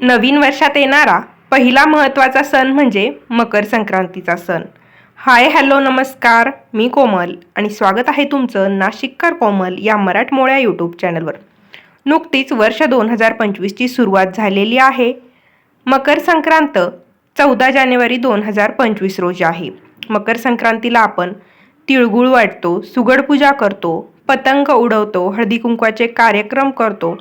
नवीन वर्षात येणारा पहिला महत्त्वाचा सण म्हणजे मकर संक्रांतीचा सण. हाय हॅलो नमस्कार. मी कोमल आणि स्वागत आहे तुमचं नाशिककर कोमल या मराठमोळ्या यूट्यूब चॅनलवर नुकतीच वर्ष दोन हजार पंचवीसची सुरुवात झालेली आहे. मकर संक्रांत चौदा जानेवारी दोन हजार पंचवीस रोजी आहे. मकर संक्रांतीला आपण तिळगुळ वाटतो सुगड पूजा करतो पतंग उडवतो हळदी कुंकवाचे कार्यक्रम करतो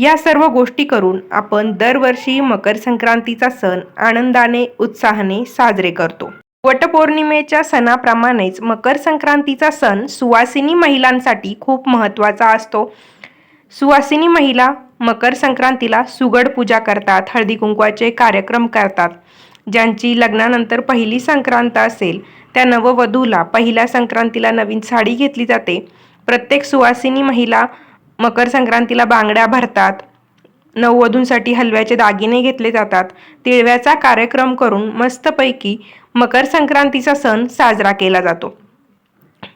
या सर्व गोष्टी करून आपण दरवर्षी मकर संक्रांतीचा सण आनंदाने उत्साहाने साजरे करतो. वटपौर्णिमेच्या सणाप्रमाणेच मकर संक्रांतीचा सण सुवासिनी महिलांसाठी खूप महत्त्वाचा असतो. सुवासिनी महिला मकर संक्रांतीला सुगड पूजा करतात हळदी कुंकवाचे कार्यक्रम करतात. ज्यांची लग्नानंतर पहिली संक्रांत असेल त्या नववधूला पहिल्या संक्रांतीला नवीन साडी घेतली जाते. प्रत्येक सुवासिनी महिला मकर संक्रांतीला बांगड्या भरतात. नववधूंसाठी हलव्याचे दागिने घेतले जातात. तिळव्याचा कार्यक्रम करून मस्तपैकी मकर संक्रांतीचा सण साजरा केला जातो.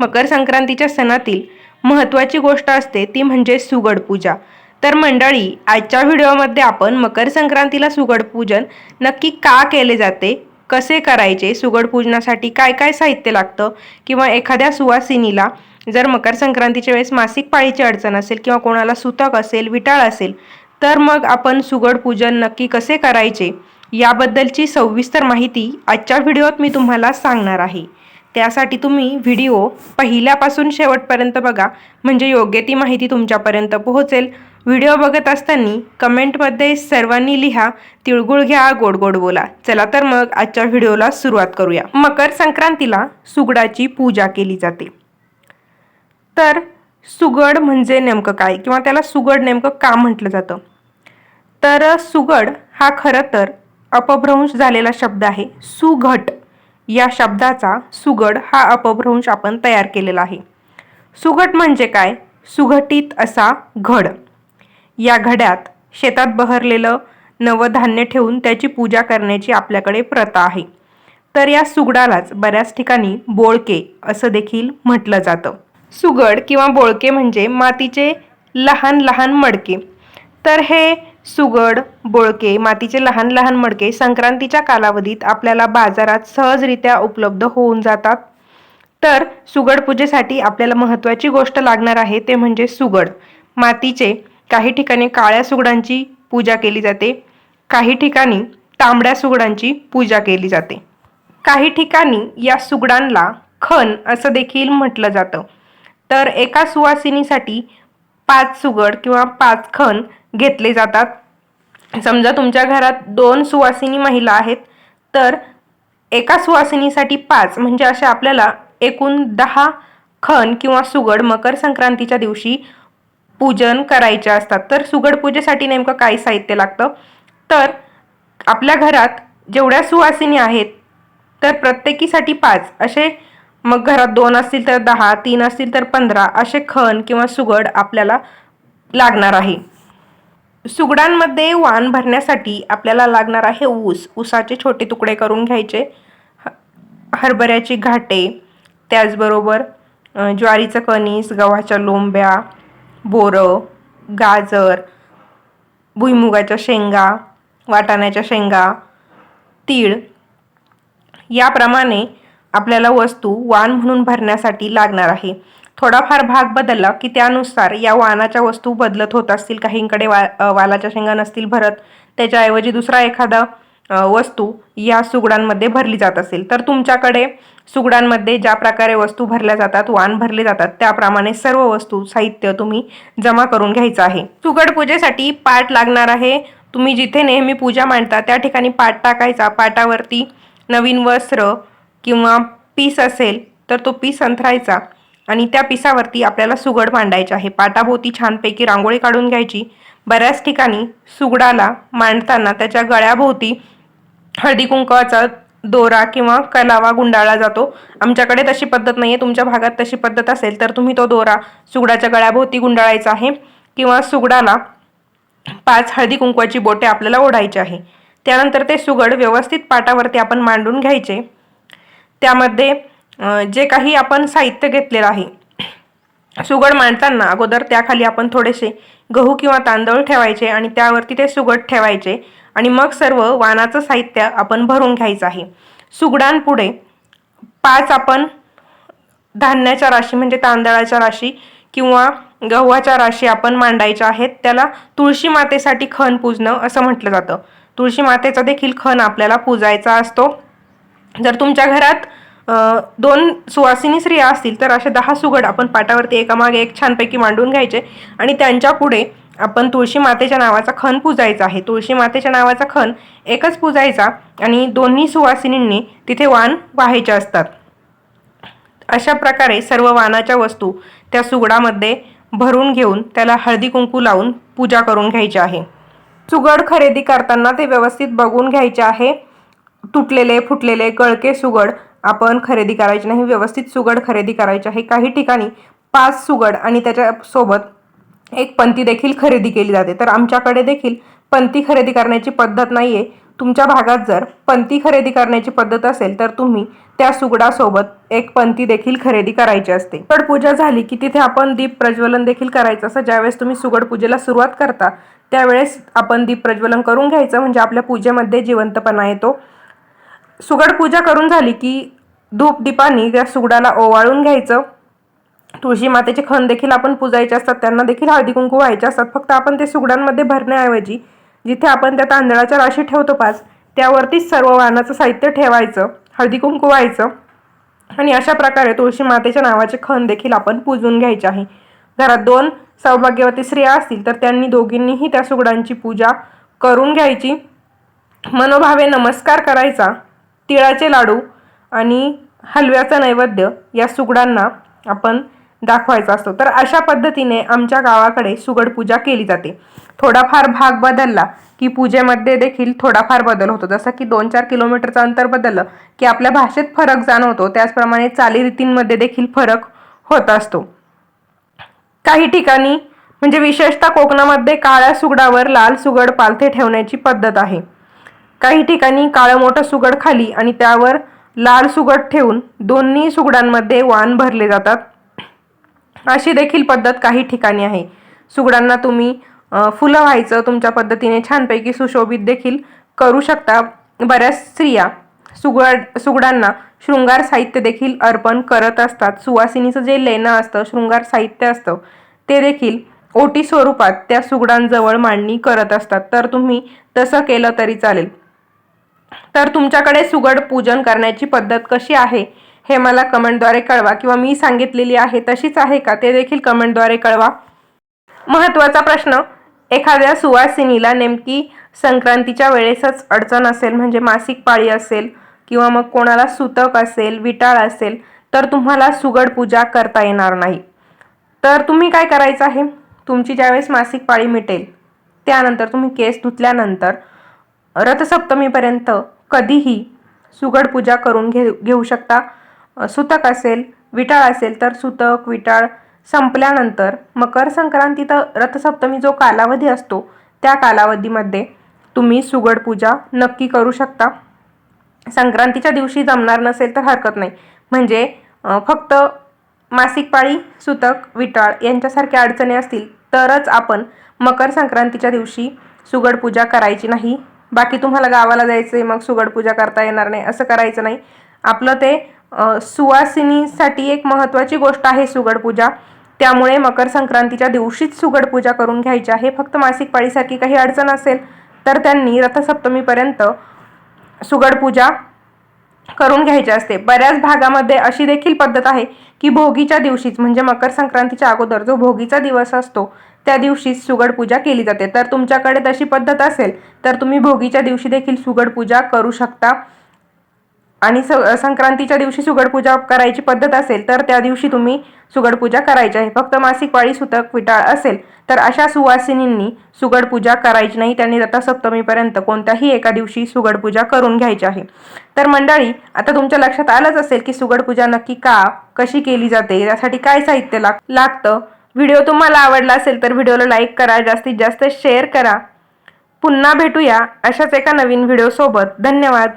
मकर संक्रांतीच्या सणातील महत्त्वाची गोष्ट असते ती म्हणजे सुगड पूजा. तर मंडळी आजच्या व्हिडिओमध्ये आपण मकर संक्रांतीला सुगड पूजन नक्की का केले जाते? कसे करायचे? सुगड पूजनासाठी काय काय साहित्य लागतं? किंवा एखाद्या सुवासिनीला जर मकर संक्रांतीच्या वेळेस मासिक पाळीची अडचण असेल किंवा कोणाला सुतक असेल विटाळ असेल तर मग आपण सुगड पूजन नक्की कसे करायचे याबद्दलची सविस्तर माहिती आजच्या व्हिडिओत मी तुम्हाला सांगणार आहे. त्यासाठी तुम्ही व्हिडिओ पहिल्यापासून शेवटपर्यंत बघा म्हणजे योग्य ती माहिती तुमच्यापर्यंत पोहोचेल. व्हिडिओ बघत असताना कमेंटमध्ये सर्वांनी लिहा तिळगुळ घ्या गोड गोड बोला. चला तर मग आजच्या व्हिडिओला सुरुवात करूया. मकर संक्रांतीला सुगडाची पूजा केली जाते. तर सुगड म्हणजे नेमकं काय? किंवा त्याला सुगड नेमकं का म्हटलं जातं? तर सुगड हा खरं तर अपभ्रंश झालेला शब्द आहे. सुघट या शब्दाचा सुगड हा अपभ्रंश आपण तयार केलेला आहे. सुघट म्हणजे काय? सुघटित असा घड. या घड्यात शेतात बहरलेलं नवधान्य ठेवून त्याची पूजा करण्याची आपल्याकडे प्रथा आहे. तर या सुगडालाच बऱ्याच ठिकाणी बोळके असं देखील म्हटलं जातं. सुगड किंवा बोळके म्हणजे मातीचे लहान लहान मडके. तर हे सुगड बोळके मातीचे लहान लहान मडके संक्रांतीच्या कालावधीत आपल्याला बाजारात सहजरित्या उपलब्ध होऊन जातात. तर सुगड पूजेसाठी आपल्याला महत्त्वाची गोष्ट लागणार आहे ते म्हणजे सुगड. मातीचे काही ठिकाणी काळ्या सुगडांची पूजा केली जाते. काही ठिकाणी तांबड्या सुगडांची पूजा केली जाते. काही ठिकाणी या सुगडांना खण असं देखील म्हटलं जातं. तर एका सुवासिनीसाठी पाच सुगड किंवा पाच खण घेतले जातात. समजा तुमच्या घरात दोन सुवासिनी महिला आहेत तर एका सुवासिनीसाठी पाच म्हणजे अशा आपल्याला एकूण दहा खण किंवा सुगड मकर संक्रांतीच्या दिवशी पूजन करायचे असतात. तर सुगड पूजेसाठी नेमकं काय साहित्य लागतं? तर आपल्या घरात जेवढ्या सुवासिनी आहेत तर प्रत्येकीसाठी पाच असे मग घरात दोन असतील तर दहा तीन असतील तर पंधरा असे खण किंवा सुगड आपल्याला लागणार आहे. सुगडांमध्ये वाण भरण्यासाठी आपल्याला लागणार आहे ऊस. ऊसाचे छोटे तुकडे करून घ्यायचे. ह हरभऱ्याची घाटे त्याचबरोबर ज्वारीचं कणीस गव्हाच्या लोंब्या बोरं गाजर भुईमुगाच्या शेंगा वाटाण्याच्या शेंगा तीळ. याप्रमाणे आपल्याला वस्तू वाण म्हणून भरण्यासाठी लागणार आहे. थोडाफार भाग बदलला की त्यानुसार या वाणाच्या वस्तू बदलत होत असतील. काहींकडे वा वालाच्या शेंगा नसतील भरत. त्याच्याऐवजी दुसरा एखादा वस्तू या सुगडांमध्ये भरली जात असेल. तर तुमच्याकडे सुगडांमध्ये ज्या प्रकारे वस्तू भरल्या जातात वाण भरले जातात त्याप्रमाणे सर्व वस्तू साहित्य तुम्ही जमा करून घ्यायचं आहे. सुगड पूजेसाठी पाट लागणार आहे. तुम्ही जिथे नेहमी पूजा मांडता त्या ठिकाणी पाट टाकायचा. पाटावरती नवीन वस्त्र किंवा पीस असेल तर तो पीस अंथरायचा आणि त्या पिसावरती आपल्याला सुगड मांडायचे आहे. पाटाभोवती छानपैकी रांगोळी काढून घ्यायची. बऱ्याच ठिकाणी सुगडाला मांडताना त्याच्या गळ्याभोवती हळदी कुंकवाचा दोरा किंवा कलावा गुंडाळला जातो. आमच्याकडे तशी पद्धत नाही आहे तुमच्या भागात तशी पद्धत असेल तर तुम्ही तो दोरा सुगडाच्या गळ्याभोवती गुंडाळायचा आहे किंवा सुगडाला पाच हळदी कुंकवाची बोटे आपल्याला ओढायची आहे. त्यानंतर ते सुगड व्यवस्थित पाटावरती आपण मांडून घ्यायचे. त्यामध्ये जे काही आपण साहित्य घेतलेलं आहे सुगड मांडताना अगोदर त्याखाली आपण थोडेसे गहू किंवा तांदूळ ठेवायचे आणि त्यावरती ते सुगड ठेवायचे आणि मग सर्व वाणाचं साहित्य आपण भरून घ्यायचं आहे. सुगडांपुढे पाच आपण धान्याच्या राशी म्हणजे तांदळाच्या राशी किंवा गव्हाच्या राशी आपण मांडायच्या आहेत त्याला तुळशी मातेसाठी खण पूजणं असं म्हटलं जातं. तुळशी मातेचा देखील खण आपल्याला पूजायचा असतो. जर तुमच्या घरात दोन सुवासिनी स्त्रिया असतील तर असे दहा सुगड आपण पाटावरती एकामागे एक छानपैकी मांडून घ्यायचे आणि त्यांच्या पुढे आपण तुळशी मातेच्या नावाचा खण पूजायचा आहे. तुळशी मातेच्या नावाचा खण एकच पूजायचा आणि दोन्ही सुवासिनींनी तिथे वाण वाहायचे असतात. अशा प्रकारे सर्व वाणाच्या वस्तू त्या सुगडामध्ये भरून घेऊन त्याला हळदी कुंकू लावून पूजा करून घ्यायची आहे. सुगड खरेदी करताना ते व्यवस्थित बघून घ्यायचे आहे. तुटलेले फुटलेले गळके सुगड आपण खरेदी करायचे नाही व्यवस्थित सुगड खरेदी करायचे आहे. काही ठिकाणी पाच सुगड आणि त्याच्यासोबत एक पंती देखील खरेदी केली जाते. तर आमच्याकडे देखील पंती खरेदी करण्याची पद्धत नाही आहे तुमच्या भागात जर पंती खरेदी करण्याची पद्धत असेल तर तुम्ही त्या सुगडासोबत एक पंती देखील खरेदी करायची असते. पण पूजा झाली की तिथे आपण दीप प्रज्वलन देखील करायचं. असं ज्यावेळेस तुम्ही सुगड पूजेला सुरुवात करता त्यावेळेस आपण दीप प्रज्वलन करून घ्यायचं. म्हणजे आपल्या पूजेमध्ये जिवंतपणा येतो. सुगड पूजा करून झाली की धूप दीपानी त्या सुगडाला ओवाळून घ्यायचं. तुळशी मातेचे खण देखील आपण पूजायचे असतात त्यांना देखील हळदी कुंकू व्हायचे असतात. फक्त आपण ते सुगडांमध्ये भरण्याऐवजी जिथे आपण त्या तांदळाच्या राशी ठेवतो पाच त्यावरतीच सर्व वाहनाचं साहित्य ठेवायचं हळदी कुंकू व्हायचं. आणि अशा प्रकारे तुळशी मातेच्या नावाचे खण देखील आपण पूजून घ्यायचे आहे. घरात दोन सौभाग्यवती स्त्रिया असतील तर त्यांनी दोघींनीही त्या सुगडांची पूजा करून घ्यायची. मनोभावे नमस्कार करायचा. तिळाचे लाडू आणि हलव्याचं नैवेद्य या सुगडांना आपण दाखवायचा असतो. तर अशा पद्धतीने आमच्या गावाकडे सुगड पूजा केली जाते. थोडाफार भाग बदलला की पूजेमध्ये देखील थोडाफार बदल होतो. जसं की दोन चार किलोमीटरचं अंतर बदललं की आपल्या भाषेत फरक जाणवतो. त्याचप्रमाणे चालीरीतींमध्ये देखील फरक होत असतो. काही ठिकाणी म्हणजे विशेषतः कोकणामध्ये काळ्या सुगडावर लाल सुगड पालथे ठेवण्याची पद्धत आहे. काही ठिकाणी काळं मोठं सुगड खाली आणि त्यावर लाल सुगड ठेवून दोन्ही सुगडांमध्ये वाण भरले जातात. अशी देखील पद्धत काही ठिकाणी आहे. सुगडांना तुम्ही फुलं व्हायचं तुमच्या पद्धतीने छानपैकी सुशोभित देखील करू शकता. बऱ्याच स्त्रिया सुगड सुगडांना शृंगार साहित्य देखील अर्पण करत असतात. सुवासिनीचं जे लेणं असतं शृंगार साहित्य असतं ते देखील ओटी स्वरूपात त्या सुगडांजवळ मांडणी करत असतात. तर तुम्ही तसं केलं तरी चालेल. तर तुमच्याकडे सुगड पूजन करण्याची पद्धत कशी आहे हे मला कमेंटद्वारे कळवा. किंवा मी सांगितलेली आहे तशीच आहे का ते देखील कमेंटद्वारे कळवा. महत्त्वाचा प्रश्न एखाद्या सुवासिनीला नेमकी संक्रांतीच्या वेळेसच अडचण असेल म्हणजे मासिक पाळी असेल किंवा मग कोणाला सुतक असेल विटाळ असेल तर तुम्हाला सुगड पूजा करता येणार नाही. तर तुम्ही काय करायचं आहे? तुमची ज्यावेळेस मासिक पाळी मिटेल त्यानंतर तुम्ही केस धुतल्यानंतर रथसप्तमीपर्यंत कधीही सुगड पूजा करून घे घेऊ शकता. सुतक असेल विटाळ असेल तर सुतक विटाळ संपल्यानंतर मकर संक्रांती तर रथसप्तमी जो कालावधी असतो त्या कालावधीमध्ये तुम्ही सुगड पूजा नक्की करू शकता. संक्रांतीच्या दिवशी जमणार नसेल तर हरकत नाही. म्हणजे फक्त मासिक पाळी सुतक विटाळ यांच्यासारख्या अडचणी असतील तरच आपण मकर संक्रांतीच्या दिवशी सुगड पूजा करायची नाही. बाकी तुम्हाला गावाला जायचं आहे मग सुगड पूजा करता येणार नाही असं करायचं नाही. आपलं ते सुवासिनीसाठी एक महत्त्वाची गोष्ट आहे सुगड पूजा. त्यामुळे मकर संक्रांतीच्या दिवशीच सुगड पूजा करून घ्यायची आहे. फक्त मासिक पाळीसारखी काही अडचण असेल तर त्यांनी रथसप्तमीपर्यंत सुगड पूजा करून घ्यायची असते. बऱ्याच भागामध्ये अशी देखील पद्धत आहे की भोगीच्या दिवशीच म्हणजे मकर संक्रांतीच्या अगोदर जो भोगीचा दिवस असतो त्या दिवशी सुगड पूजा केली जाते. तर तुमच्याकडे तशी पद्धत असेल तर तुम्ही भोगीच्या दिवशी देखील सुगड पूजा करू शकता. आणि स संक्रांतीच्या दिवशी सुगड पूजा करायची पद्धत असेल तर त्या दिवशी तुम्ही सुगड पूजा करायची आहे. फक्त मासिक पाळी सुतक विटाळ असेल तर अशा सुवासिनींनी सुगड पूजा करायची नाही. त्यांनी रथसप्तमीपर्यंत कोणत्याही एका दिवशी सुगड पूजा करून घ्यायची आहे. तर मंडळी आता तुमच्या लक्षात आलंच असेल की सुगड पूजा नक्की का कशी केली जाते? यासाठी काय साहित्य लाग लागतं? व्हिडिओ तुम्हाला आवडला असेल तर व्हिडिओला लाईक करा जास्तीत जास्त शेअर करा. पुन्हा भेटूया अशाच एका नवीन व्हिडिओसोबत. धन्यवाद.